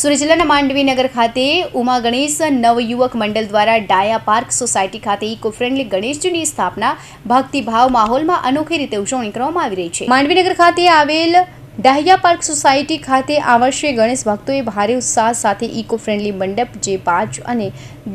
સુરત જિલ્લાના માંડવીનગર ખાતે ઉમા ગણેશ નવયુવક મંડળ દ્વારા ડાયા પાર્ક સોસાયટી ખાતે ઇકો ફ્રેન્ડલી ગણેશજીની સ્થાપના ભક્તિભાવ માહોલમાં અનોખી રીતે ઉજવણી કરવામાં આવી રહી છે. માંડવીનગર ખાતે આવેલ ડાહિયા પાર્ક સોસાયટી ખાતે આ વર્ષે ગણેશ ભક્તોએ ભારે ઉત્સાહ સાથે ઇકો ફ્રેન્ડલી મંડપ, જે પાંચ અને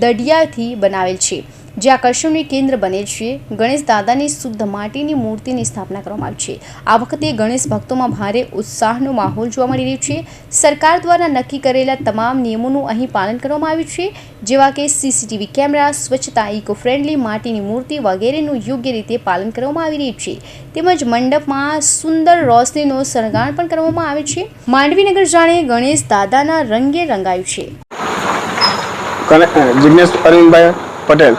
દડિયાથી બનાવેલ છે. જે આકર્ષણનું કેન્દ્ર બને છે. ગણેશ દાદાની શુદ્ધ માટીની મૂર્તિની સ્થાપના કરવામાં આવી છે. આ વખતે ગણેશ ભક્તોમાં ભારે ઉત્સાહનો માહોલ જોવા મળી રહ્યો છે. સરકાર દ્વારા નક્કી કરેલા તમામ નિયમોનું અહીં પાલન કરવામાં આવ્યું છે. જેવા કે સીસીટીવી કેમેરા, સ્વચ્છતા ઇકો ફ્રેન્ડલી માટીની મૂર્તિ વગેરેનું યોગ્ય રીતે પાલન કરવામાં આવી રહ્યું છે. તેમજ મંડપમાં સુંદર રોશનીનો શણગાર પણ કરવામાં આવે છે. માંડવીનગર જાણે ગણેશ દાદાના રંગે રંગાયું છે. પટેલ.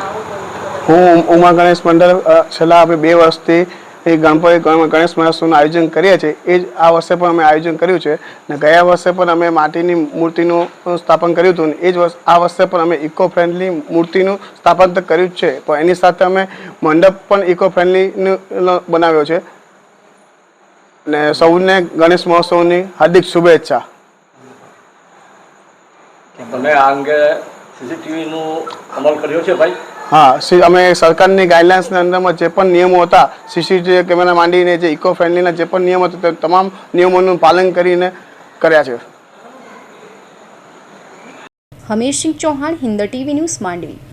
હું ઉમા ગણેશ મંડળ છેલ્લા આપણે બે વર્ષથી એ ગણપતિ ગણેશ મહોત્સવનું આયોજન કરીએ છીએ. એ જ આ વર્ષે પણ અમે આયોજન કર્યું છે ને ગયા વર્ષે પણ અમે માટીની મૂર્તિનું સ્થાપન કર્યું હતું એ જ વર્ષ, આ વર્ષે પણ અમે ઇકો ફ્રેન્ડલી મૂર્તિનું સ્થાપન તો કર્યું જ છે. પણ એની સાથે અમે મંડપ પણ ઇકો ફ્રેન્ડલીનું બનાવ્યો છે. ને સૌને ગણેશ મહોત્સવની હાર્દિક શુભેચ્છા. તમે આ અંગે સીસીટીવીનું અમલ કર્યો છે ભાઈ? હા અમે સરકારની ગાઈડલાઇન્સની અંદરમાં જે પણ નિયમો હતા સીસીટીવી કેમેરા માંડીને જે ઇકો ફ્રેન્ડલીના જે પણ નિયમો હતા, તે તમામ નિયમોનું પાલન કરીને કર્યા છે. Hamirsinh Chauhan, Hind TV news Mandvi.